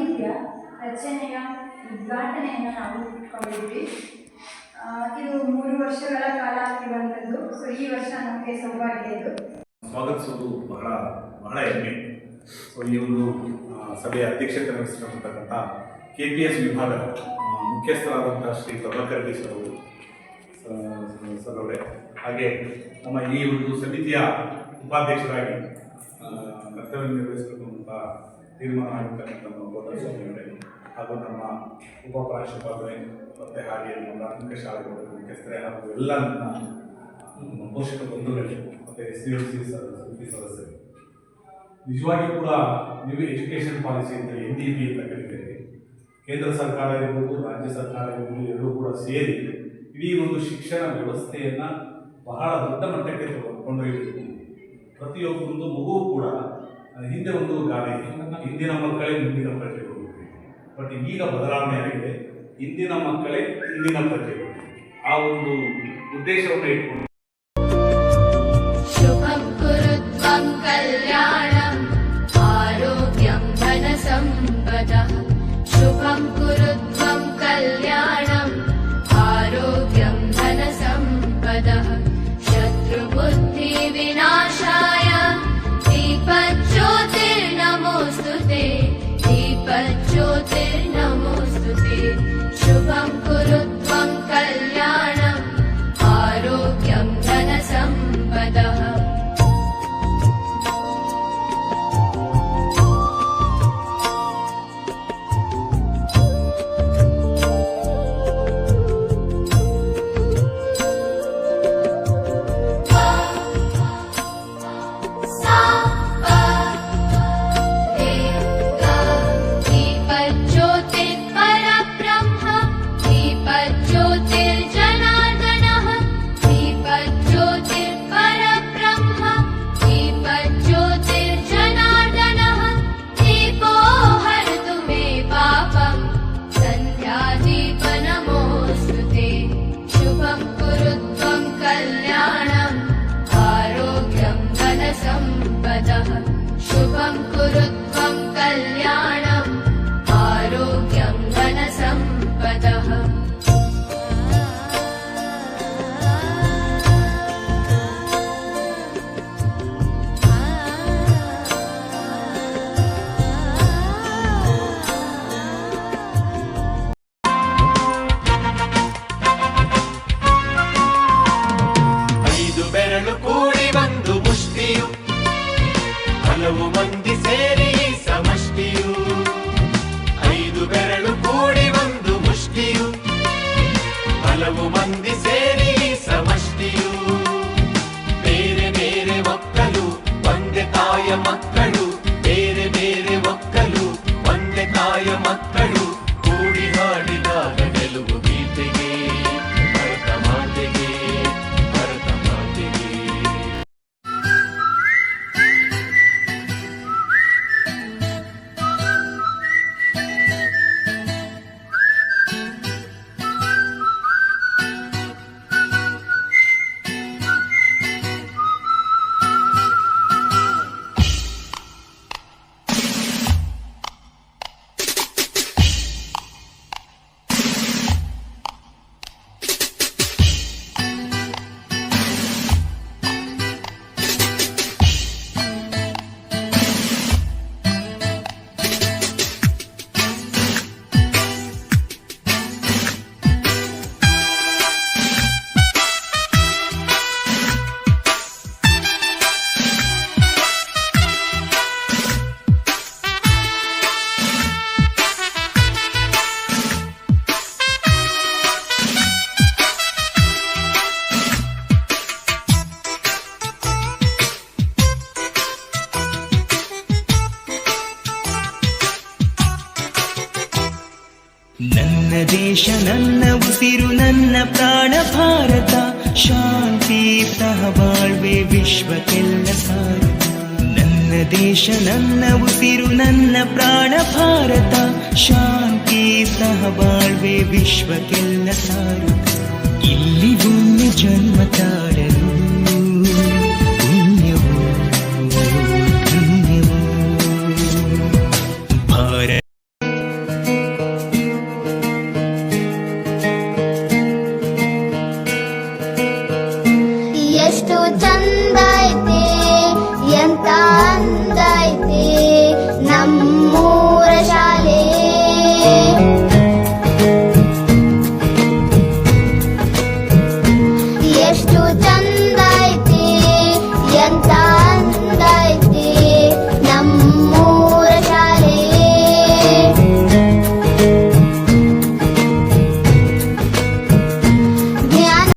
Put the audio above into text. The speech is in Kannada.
ಸಮಿತಿಯ ರಚನೆಯ ಉದ್ಘಾಟನೆಯನ್ನು ನಾವು ಇಟ್ಕೊಂಡಿದ್ವಿ. ಇದು ಮೂರು ವರ್ಷಗಳ ಕಾಲ ಆಗಿರುವಂಥದ್ದು. ಸೊ ಈ ವರ್ಷ ನಮಗೆ ಸೌಭಾಗ್ಯ ಇದು ಸ್ವಾಗತಿಸುವುದು ಬಹಳ ಬಹಳ ಹೆಮ್ಮೆ. ಸೊ ಈ ಒಂದು ಸಭೆಯ ಅಧ್ಯಕ್ಷತೆ ವಹಿಸಿರ್ತಕ್ಕಂಥ ಕೆ ಪಿ ಎಸ್ ವಿಭಾಗ ಮುಖ್ಯಸ್ಥರಾದಂಥ ಶ್ರೀ ಪ್ರಭಾಕರ್ ಸರ್ ಅವರು ಸರ್ ಅವರೇ. ಹಾಗೆ ನಮ್ಮ ಈ ಒಂದು ಸಮಿತಿಯ ಉಪಾಧ್ಯಕ್ಷರಾಗಿ ಕರ್ತವ್ಯ ನಿರ್ವಹಿಸಬೇಕು ತೀರ್ಮಾನ ಆಗಿರ್ತಕ್ಕಂಥ ಸ್ವಾಮಿ ಹಾಗೂ ನಮ್ಮ ಉಪ ಮತ್ತೆ ಹಾಗೆ ನಮ್ಮ ಪ್ರಾಥಮಿಕ ಶಾಲೆಗಳು, ಮುಖ್ಯಸ್ಥರೇ ಹಾಗೂ ಎಲ್ಲ ನಮ್ಮ ಪೋಷಕ ಬಂಧುಗಳು, ಮತ್ತು ಎಸ್ ಸಿ ಎಲ್ ಸಿ ಸಮಿತಿ ಸದಸ್ಯರು. ನಿಜವಾಗಿ ಕೂಡ ನ್ಯೂ ಎಜುಕೇಷನ್ ಪಾಲಿಸಿ ಅಂತ ಎನ್ ಡಿ ಪಿ ಅಂತ ಕರಿತೇವೆ. ಕೇಂದ್ರ ಸರ್ಕಾರ ಇರ್ಬೋದು, ರಾಜ್ಯ ಸರ್ಕಾರ ಇರ್ಬೋದು, ಎರಡೂ ಕೂಡ ಸೇರಿ ಇಡೀ ಒಂದು ಶಿಕ್ಷಣ ವ್ಯವಸ್ಥೆಯನ್ನು ಬಹಳ ದೊಡ್ಡ ಮಟ್ಟಕ್ಕೆ ಕೊಂಡೊಯ್ಯಬೇಕು ಪ್ರತಿಯೊಬ್ಬೊಂದು ಮಗುವು ಕೂಡ ಹಿಂದೆ ಒಂದು ಗಾದೆ ಹಿಂದಿನ ಮಕ್ಕಳೇ ಮುಂದಿನ ಪ್ರಜೆಗಳು ಬಟ್ ಈಗ ಬದಲಾವಣೆ ಆಗಿದೆ. ಇಂದಿನ ಮಕ್ಕಳೇ ಇಂದಿನ ಪ್ರಜೆಗಳು ಆ ಒಂದು ಉದ್ದೇಶವನ್ನು ಇಟ್ಕೊಂಡು ದೇಶ, ನನ್ನ ಉಸಿರು, ನನ್ನ ಪ್ರಾಣ, ಭಾರತ. ಶಾಂತಿ ಸಹ ಬಾಳ್ವೆ ವಿಶ್ವಕ್ಕೆಲ್ಲ ಸಾರತ. ನನ್ನ ದೇಶ, ನನ್ನ ಉಸಿರು, ನನ್ನ ಪ್ರಾಣ, ಭಾರತ. ಶಾಂತಿ ಸಹ ಬಾಳ್ವೆ ವಿಶ್ವಕ್ಕೆಲ್ಲ ಸಾರತ. ಇಲ್ಲಿ ಭೂಮಿ ಜನ್ಮ ತಾಳಲು